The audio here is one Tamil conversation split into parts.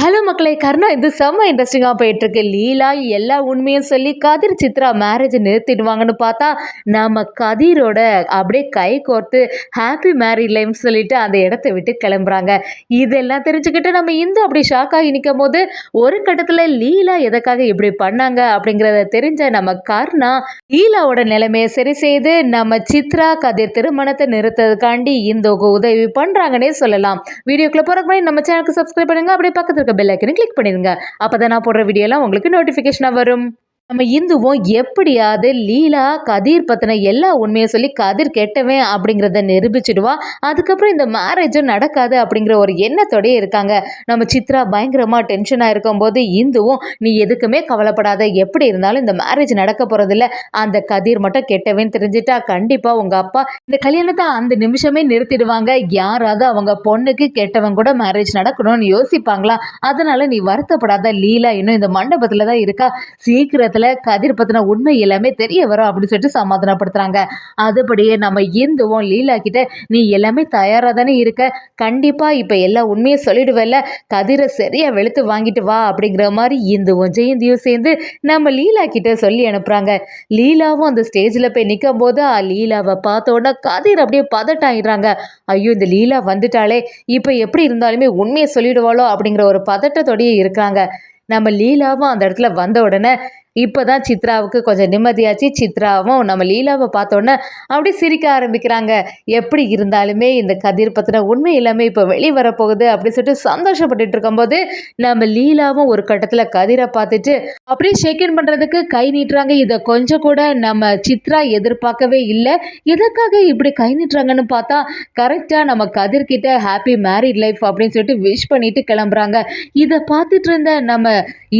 ஹலோ மக்களே கர்ணா இது செம்ம இன்ட்ரெஸ்டிங்காக போயிட்டுருக்கு. லீலா எல்லா உண்மையும் சொல்லி கதிர் சித்ரா மேரேஜ் நிறுத்திடுவாங்கன்னு பார்த்தா நம்ம கதிரோட அப்படியே கை கோர்த்து ஹாப்பி மேரிட் லைஃப் சொல்லிட்டு அந்த இடத்த விட்டு கிளம்புறாங்க. இதெல்லாம் தெரிஞ்சுக்கிட்டு நம்ம இந்து அப்படி ஷாக் ஆகி நிற்கும் போது ஒரு கட்டத்தில் லீலா எதுக்காக இப்படி பண்ணாங்க அப்படிங்கிறத தெரிஞ்ச நம்ம கர்ணா லீலாவோட நிலைமையை சரி செய்து நம்ம சித்ரா கதிர் திருமணத்தை நிறுத்ததுக்காண்டி இந்துக்கு உதவி பண்ணுறாங்கன்னே சொல்லலாம். வீடியோக்குள்ளே போகிறக்கு முன்னாடி நம்ம சேனலுக்கு சப்ஸ்கிரைப் பண்ணுங்கள் அப்படியே பக்கத்தில் இருக்க பெல் ஐக்கனை கிளிக் பண்ணிடுங்க அப்போ தான் நான் போடுற வீடியோலாம் உங்களுக்கு நோட்டிஃபிகேஷனாக வரும். நம்ம இந்துவும் எப்படியாவது லீலா கதிர் பற்றின எல்லா உண்மையும் சொல்லி கதிர் கெட்டவன் அப்படிங்கிறத நிரூபிச்சிடுவா. அதுக்கப்புறம் இந்த மேரேஜும் நடக்காது அப்படிங்கிற ஒரு எண்ணத்தோடயே இருக்காங்க. நம்ம சித்ரா பயங்கரமாக டென்ஷனாக இருக்கும்போது இந்துவும் நீ எதுக்குமே கவலைப்படாத. எப்படி இருந்தாலும் இந்த மேரேஜ் நடக்க போகிறதில்ல அந்த கதிர் மட்டும் கெட்டவன் தெரிஞ்சிட்டா கண்டிப்பாக உங்கள் அப்பா இந்த கல்யாணத்தை அந்த நிமிஷமே நிறுத்திடுவாங்க. யாராவது அவங்க பொண்ணுக்கு கெட்டவன் கூட மேரேஜ் நடக்கணும்னு யோசிப்பாங்களா? அதனால நீ வருத்தப்படாத. லீலா இன்னும் இந்த மண்டபத்தில் தான் இருக்கா. சீக்கிரத்தில் கதிர் பற்றின உண்மை எல்லாமே தெரிய வரும் அப்படின்னு சொல்லிட்டு சமாதானப்படுத்துகிறாங்க அதுபடியே நம்ம இந்துவும் லீலா கிட்ட நீ எல்லாமே தயாராக தானே இருக்க? கண்டிப்பாக இப்போ எல்லா உண்மையும் சொல்லிடுவல்ல? கதிரை சரியாக வெளுத்து வாங்கிட்டு வா அப்படிங்கிற மாதிரி இந்துவும் ஜெயந்தியும் சேர்ந்து நம்ம லீலா கிட்ட சொல்லி அனுப்புகிறாங்க லீலாவும் அந்த ஸ்டேஜில் போய் நிற்கும் போது ஆ, லீலாவை பார்த்த உடனே கதிர் அப்படியே பதட்டாயிடுறாங்க. ஐயோ இந்த லீலா வந்துட்டாலே இப்போ எப்படி இருந்தாலுமே உண்மையை சொல்லிடுவாளோ அப்படிங்கிற ஒரு பதட்டத்தோடயே இருக்கிறாங்க. நம்ம லீலாவும் அந்த இடத்துல வந்த உடனே இப்போ தான் சித்ராவுக்கு கொஞ்சம் நிம்மதியாச்சு. சித்ராவும் நம்ம லீலாவை பார்த்தோன்னே அப்படி சிரிக்க ஆரம்பிக்கிறாங்க. எப்படி இருந்தாலுமே இந்த கதிர் பற்றின உண்மை எல்லாமே இப்போ வெளியே வரப்போகுது அப்படின்னு சொல்லிட்டு சந்தோஷப்பட்டுட்டு இருக்கும்போது நம்ம லீலாவும் ஒரு கட்டத்தில் கதிரை பார்த்துட்டு அப்படியே ஷேக்கின் பண்ணுறதுக்கு கை நீட்டுறாங்க. இதை கொஞ்சம் கூட நம்ம சித்ரா எதிர்பார்க்கவே இல்லை. எதற்காக இப்படி கை நீட்டுறாங்கன்னு பார்த்தா கரெக்டாக நம்ம கதிர்கிட்ட ஹாப்பி மேரிட் லைஃப் அப்படின்னு சொல்லிட்டு விஷ் பண்ணிட்டு கிளம்புறாங்க. இதை பார்த்துட்டு இருந்த நம்ம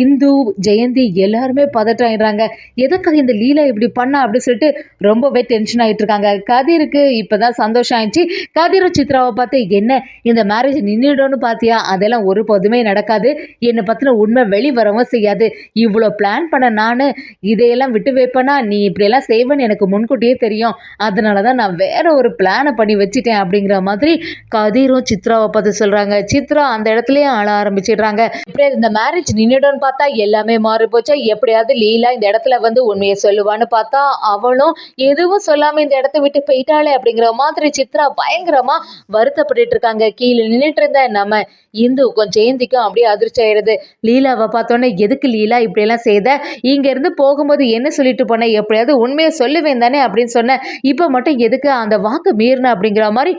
இந்து ஜெயந்தி எல்லாருமே பதட்டாயிடுறாங்க எதுக்காக இந்த லீலா இப்படி பண்ணா அப்படின்னு சொல்லிட்டு ரொம்பவே டென்ஷன் ஆகிட்டு இருக்காங்க கதிருக்கு இப்போ தான் சந்தோஷம் ஆயிடுச்சு. கதிரும் சித்ராவை பார்த்து என்ன இந்த மேரேஜ் நின்றுடும்னு பார்த்தியா? அதெல்லாம் ஒரு போதுமே நடக்காது. என்னை பற்றின உண்மை வெளி வரவும் செய்யாது. இவ்வளோ பிளான் பண்ண நான் இதையெல்லாம் விட்டு வைப்பேனா? நீ இப்படியெல்லாம் செய்வேன்னு எனக்கு முன்கூட்டியே தெரியும். அதனால தான் நான் வேற ஒரு பிளானை பண்ணி வச்சுட்டேன். அப்படிங்கிற மாதிரி கதிரும் சித்ராவை பார்த்து சொல்கிறாங்க சித்ரா அந்த இடத்துலையும் ஆள ஆரம்பிச்சிடுறாங்க. இப்படியே இந்த மேரேஜ் நின்றுடும்னு பார்த்தா எல்லாமே மாறி போச்சா எப்படியாவது லீலா இந்த இடத்துல வந்து உண்மையை சொல்லுவான்னு பார்த்தா அவளும் எதுவும் சொல்லாமல் இந்த இடத்த விட்டு போயிட்டாளே அப்படிங்கிற மாதிரி சித்ரா பயங்கரமாக வருத்தப்பட்டு இருக்காங்க. கீழே நின்றுட்டு இருந்த நம்ம இந்துக்கும் ஜெயந்திக்கும் அப்படியே அதிர்ச்சி ஆயிடுது. லீலாவை பார்த்தோன்னே எதுக்கு லீலா இப்படியெல்லாம் செய்த? இங்கேருந்து போகும்போது என்ன சொல்லிட்டு போனேன் எப்படியாவது உண்மையை சொல்லுவேன் தானே அப்படின்னு சொன்னேன் இப்போ மட்டும் எதுக்கு அந்த வாக்கு மீறின அப்படிங்கிற மாதிரி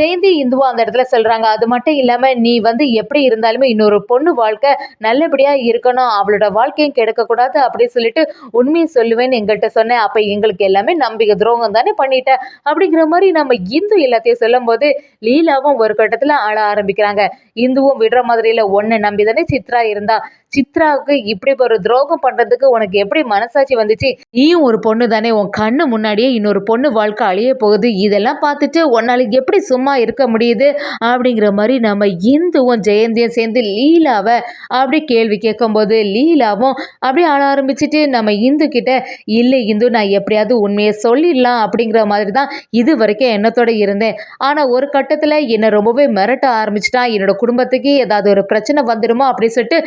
ஜெயந்தி இந்துவா அந்த இடத்துல சொல்கிறாங்க அது மட்டும் இல்லாமல் நீ வந்து எப்படி இருந்தாலுமே இன்னொரு பொண்ணு வாழ்க்கை நல்லபடியாக இருக்கணும். அவளோட வாழ்க்கையும் கெடுக்கக்கூடாது அப்படின்னு சொல்லிட்டு உண்மையை சொல்லுவேன்னு எங்கள்கிட்ட சொன்னேன். அப்போ எங்களுக்கு எல்லாமே நம்பிக்கை துரோகம் தானே பண்ணிட்டேன். அப்படிங்கிற மாதிரி நம்ம இந்து எல்லாத்தையும் சொல்லும்போது லீலாவும் ஒரு கட்டத்தில் ஆட ஆரம்பிக்கிறாங்க. இந்துவும் விடுற மாதிரி இல்லை ஒன்றை நம்பி தானே சித்ரா இருந்தா. சித்ராவுக்கு இப்படி ஒரு துரோகம் பண்ணுறதுக்கு உனக்கு எப்படி மனசாட்சி வந்துச்சு? நீயும் ஒரு பொண்ணு தானே உன் கண்ணு முன்னாடியே இன்னொரு பொண்ணு வாழ்க்கை அழிய போகுது. இதெல்லாம் பார்த்துட்டு உன்னால் எப்படி சும்மா இருக்க முடியுது? அப்படிங்கிற மாதிரி நம்ம இந்துவும் ஜெயந்தியும் சேர்ந்து லீலாவை அப்படி கேள்வி கேட்கும்போது லீலாவும் அப்படி ஆள ஆரம்பிச்சிட்டு நம்ம இந்து கிட்ட இல்லை இந்து நான் எப்படியாவது உண்மையை சொல்லிடலாம் அப்படிங்கிற மாதிரி தான் இது வரைக்கும் எண்ணத்தோட இருந்தேன். ஆனால் ஒரு கட்டத்தில் என்னை ரொம்பவே மிரட்ட ஆரம்பிச்சிட்டான் என்னோட குடும்பத்துக்கு ஏதாவது ஒரு பிரச்சனை வந்துடுமோ அப்படின்னு சொல்லிட்டு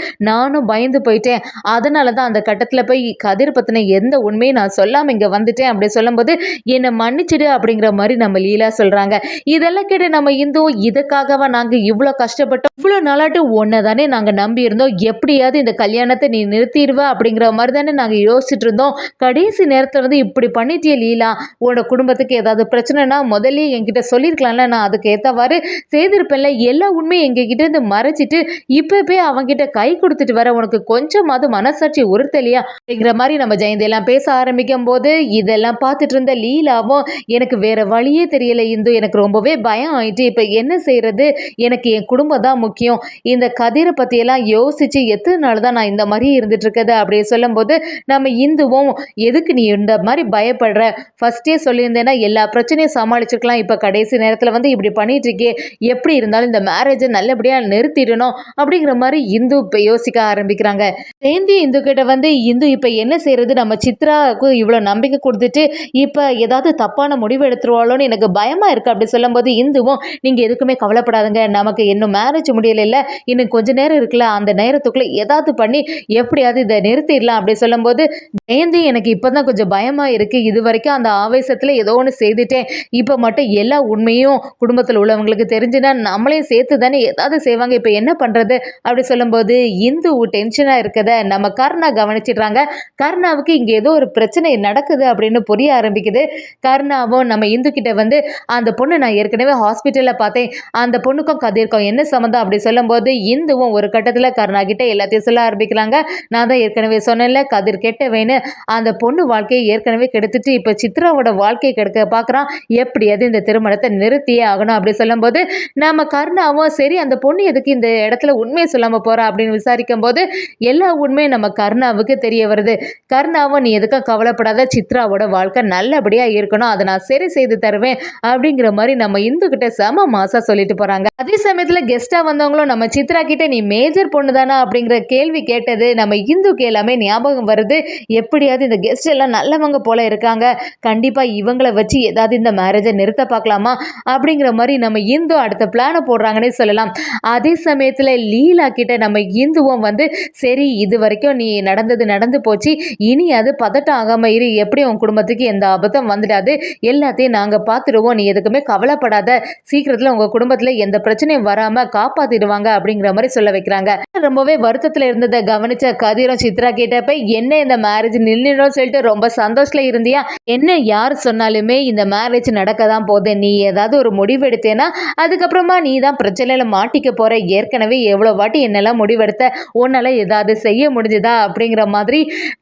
நானும் பயந்து போயிட்டேன். அதனால தான் அந்த கட்டத்தில் போய் கதிர் பற்றின எந்த உண்மையும் நான் சொல்லாமல் இங்கே வந்துட்டேன் அப்படி சொல்லும்போது என்னை மன்னிச்சிடு அப்படிங்கிற மாதிரி நம்ம லீலா சொல்கிறாங்க இதெல்லாம் கேட்டு நம்ம இந்து இதுக்காகவா நாங்கள் இவ்வளோ கஷ்டப்பட்டோம்? இவ்வளோ நாளாட்டு ஒன்றை தானே நாங்கள் நம்பி இருந்தோம் எப்படியாவது இந்த கல்யாணத்தை நீ நிறுத்திடுவா அப்படிங்கிற மாதிரி தானே நாங்கள் யோசிச்சுட்டு இருந்தோம். கடைசி நேரத்தில் வந்து இப்படி பண்ணிட்டியே லீலா உன்னோட குடும்பத்துக்கு ஏதாவது பிரச்சனைனா முதல்ல என்கிட்ட சொல்லியிருக்கலாம்ல நான் அதுக்கு ஏற்றவாறு செய்திருப்பேன்ல. எல்லா உண்மையும் எங்ககிட்ட இருந்து மறைச்சிட்டு இப்போ போய் அவங்ககிட்ட கை கொடுத்துட்டு வர உனக்கு கொஞ்சமாவது மனசாட்சி உறுத்தலையா? அப்படிங்கிற மாதிரி நம்ம ஜெயந்தி எல்லாம் பேச ஆரம்பிக்கும் போது இதெல்லாம் பார்த்துட்டு இருந்த லீலாவும் எனக்கு வேற வழியே தெரியல இந்து எனக்கு ரொம்பவே பயம் ஆயிட்டு இப்போ என்ன செய்யறது எனக்கு என் குடும்பம் தான் முக்கியம். இந்த கதிரை பற்றியெல்லாம் யோசிச்சு எத்தனை நாள் தான் நான் இந்த மாதிரி இருந்துட்டு இருக்கிறது அப்படியே சொல்லும்போது நம்ம இந்துவும் எதுக்கு நீ இந்த மாதிரி பயப்படுற? ஃபர்ஸ்டே சொல்லியிருந்தேன்னா எல்லா பிரச்சனையும் சமாளிச்சிருக்கலாம். இப்போ கடைசி நேரத்தில் வந்து இப்படி பண்ணிட்டு இருக்கே. எப்படி இருந்தாலும் இந்த மேரேஜை நல்லபடியாக நிறுத்திடணும். அப்படிங்கிற மாதிரி இந்து இப்போ யோசிக்க ஆரம்பிக்கிறாங்க. சேந்தி இந்து கிட்ட வந்து இந்து இப்போ என்ன செய்யறது நம்ம சித்ராவுக்கு இவ்வளோ நம்பிக்கை கொடுத்துட்டு இப்போ ஏதாவது தப்பான முடிவு எடுத்துருவாளோன்னு எனக்கு பயமா இருக்கு. அப்படி சொல்லும்போது இந்துவும் நீங்க எதுக்குமே கவலைப்படாதுங்க. நமக்கு இன்னும் மேரேஜ் முடியல இன்னும் கொஞ்ச நேரம் இருக்குல்ல. அந்த நேரத்துக்குள்ள ஏதாவது பண்ணி எப்படியாவது இதை நிறுத்திடலாம். அப்படி சொல்லும்போது ஜெயந்தி எனக்கு இப்போதான் கொஞ்சம் பயமா இருக்கு. இது வரைக்கும் அந்த ஆவேசத்துல ஏதோ ஒன்று செய்துட்டேன். இப்போ மட்டும் எல்லா உண்மையும் குடும்பத்தில் உள்ளவங்களுக்கு தெரிஞ்சுன்னா நம்மளையும் சேர்த்து தானே ஏதாவது செய்வாங்க. இப்போ என்ன பண்ணுறது அப்படி சொல்லும்போது இந்து டென்ஷனாக இருக்கத நம்ம கர்ணா கவனிச்சிடுறாங்க. கர்ணாவுக்கு இங்கே ஏதோ ஒரு பிரச்சனை நடக்குது அப்படின்னு புரிய ஆரம்பிக்குது. கர்ணாவும் நம்ம இந்து கிட்ட வந்து அந்த பொண்ணு நான் ஏற்கனவே ஹாஸ்பிட்டலில் பார்த்தேன். அந்த பொண்ணுக்கும் கதிர்க்கும் என்ன சம்மந்தம் அப்படி சொல்லும்போது இந்துவும் ஒரு கட்டத்தில் கர்ணா கிட்ட எல்லாத்தையும் சொல்ல ஆரம்பிக்கிறாங்க. நான் தான் ஏற்கனவே சொன்னேன்ல கதிர் கெட்டவேன்னு. அந்த பொண்ணு வாழ்க்கையை ஏற்கனவே கெடுத்துட்டு இப்போ சித்ராவோட வாழ்க்கையை கெடுக்க பார்க்குறான் எப்படியாவது இந்த திருமணத்தை நிறுத்தியே ஆகணும் அப்படி சொல்லும்போது நம்ம கருணாவும் சரி அந்த பொண்ணு எதுக்கு இந்த இடத்துல உண்மையை சொல்லாமல் போகிறா அப்படின்னு விசாரிக்கும் போது எல்லா உண்மையும் நம்ம கருணாவுக்கு தெரிய வருது. கருணாவும் நீ எதுக்கும் கவலைப்படாத? சித்ராவோட வாழ்க்கை நல்லபடியாக இருக்கணும். அதை நான் சரி செய்து தருவேன் அப்படிங்கிற மாதிரி நம்ம இந்து கிட்ட செம மாசா சொல்லிட்டு போகிறாங்க அதே சமயத்தில் கெஸ்ட்டாக வந்தவங்களும் நம்ம சித்ரா கிட்ட நீ மேஜர் பொண்ணு தானா? அப்படிங்கிற கேள்வி கேட்டது நம்ம இந்துக்கு எல்லாமே ஞாபகம் வருது. எப்படியாவது இந்த கெஸ்ட் எல்லாம் நல்லவங்க போல இருக்காங்க. கண்டிப்பாக இவங்களை வச்சு ஏதாவது இந்த மேரேஜை நிறுத்த பார்க்கலாமா? அப்படிங்கிற மாதிரி நம்ம இந்து அடுத்த பிளானை போடுறாங்கன்னே சொல்லலாம். அதே சமயத்தில் லீலா கிட்ட நம்ம இந்துவும் வந்து சரி இது வரைக்கும் நீ நடந்தது நடந்து போச்சு. இனி அது பதட்டம் ஆகாமல் இரு. எப்படி உன் குடும்பத்துக்கு எந்த ஆபத்தும் வந்துடாது. எல்லாத்தையும் நாங்கள் பார்த்துடுவோம் நீ எதுக்குமே கவலைப்படாத. சீக்கிரத்தில் உங்கள் குடும்பத்தில் எந்த பிரச்சனையும் வராமல் காப்பாற்றிடுவாங்க அப்படிங்கிற மாதிரி சொல்ல வைக்கிறாங்க. ரொம்பவே வருத்தத்தில் இருந்ததை கவனிச்ச கதிரும் சித்ரா கேட்டப்ப என்ன இந்த மேரேஜ் நின்றுடும் சொல்லிட்டு ரொம்ப சந்தோஷத்தில் இருந்தியா? என்ன யார் சொன்னாலுமே இந்த மேரேஜ் நடக்க தான் போகுது. நீ ஏதாவது ஒரு முடிவு எடுத்தேன்னா அதுக்கப்புறமா நீ தான் பிரச்சனையில் மாட்டிக்க போகிற ஏற்கனவே எவ்வளோ வாட்டி என்னெல்லாம் முடிவெடுத்த அவனால் ஏதாவது செய்ய முடிஞ்சுதா அப்படிங்கிற மாதிரி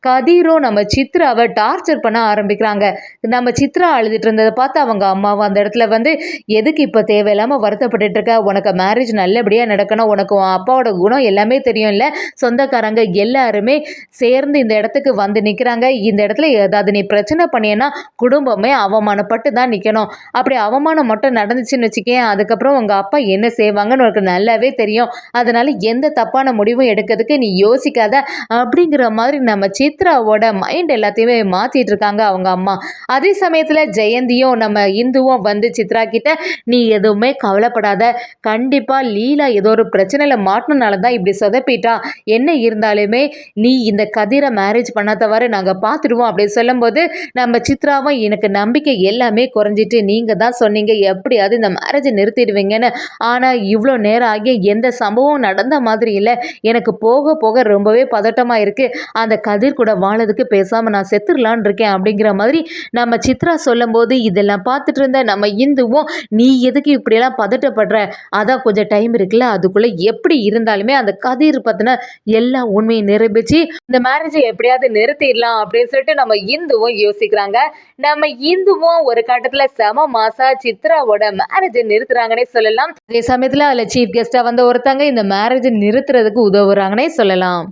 கதிரும் நம்ம சித்ராவை டார்ச்சர் பண்ண ஆரம்பிக்கிறாங்க. நம்ம சித்ரா அழுதுட்டு இருந்ததை பார்த்து அவங்க அம்மாவும் அந்த இடத்துல வந்து எதுக்கு இப்போ தேவையில்லாமல் வருத்தப்பட்டுட்டு இருக்க? உனக்கு மேரேஜ் நல்லபடியாக நடக்கணும். உனக்கு உன் அப்பாவோட குணம் எல்லாமே தெரியும் இல்லை சொந்தக்காரங்க எல்லாருமே சேர்ந்து இந்த இடத்துக்கு வந்து நிற்கிறாங்க இந்த இடத்துல ஏதாவது நீ பிரச்சனை பண்ணியன்னா குடும்பமே அவமானப்பட்டு தான் நிற்கணும் அப்படி அவமானம் மட்டும் நடந்துச்சுன்னு வச்சுக்கேன். அதுக்கப்புறம் உங்கள் அப்பா என்ன செய்வாங்கன்னு உனக்கு நல்லாவே தெரியும். அதனால் எந்த தப்பான முடிவும் இருக்கிறதுக்கு நீ யோசிக்காத அப்படிங்கிற மாதிரி நம்ம சித்ராவோட மைண்ட் எல்லாத்தையுமே மாற்றிட்டு இருக்காங்க அவங்க அம்மா. அதே சமயத்தில் ஜெயந்தியும் நம்ம இந்துவும் வந்து சித்ரா கிட்ட நீ எதுவுமே கவலைப்படாத. கண்டிப்பாக லீலா ஏதோ ஒரு பிரச்சனையில் மாட்டினால தான் இப்படி சொதப்பிட்டா. என்ன இருந்தாலுமே நீ இந்த கதிரை மேரேஜ் பண்ணாதவாறு நாங்கள் பார்த்துடுவோம் அப்படின்னு சொல்லும்போது நம்ம சித்ராவும் எனக்கு நம்பிக்கை எல்லாமே குறைஞ்சிட்டு நீங்கள் தான் சொன்னீங்க. எப்படியாவது இந்த மேரேஜை நிறுத்திடுவீங்கன்னு. ஆனால் இவ்வளோ நேரம் ஆகி எந்த சம்பவம் நடந்த மாதிரி இல்லை. எனக்கு போக போக ரொம்பவே பதட்டமாக இருக்குது அந்த கதிர் கூட வாழறதுக்கு பேசாமல் நான் செத்துடலான் இருக்கேன் அப்படிங்கிற மாதிரி நம்ம சித்ரா சொல்லும்போது இதெல்லாம் பார்த்துட்டு இருந்த நம்ம இந்துவும் நீ எதுக்கு இப்படியெல்லாம் பதட்டப்படுற? அதான் கொஞ்சம் டைம் இருக்குல்ல அதுக்குள்ளே எப்படி இருந்தாலுமே அந்த கதிர் பற்றின எல்லா உண்மையும் நிரூபித்து இந்த மேரேஜை எப்படியாவது நிறுத்திடலாம் அப்படின்னு சொல்லிட்டு நம்ம இந்துவும் யோசிக்கிறாங்க. நம்ம இந்துவும் ஒரு கட்டத்தில் செம மாசா சித்ராவோட மேரேஜை நிறுத்துறாங்கன்னே சொல்லலாம். அதே சமயத்தில் அதில் சீஃப் கெஸ்ட்டாக வந்த ஒருத்தங்க இந்த மேரேஜை நிறுத்துறதுக்கு உதவுறாங்கன்னே சொல்லலாம்.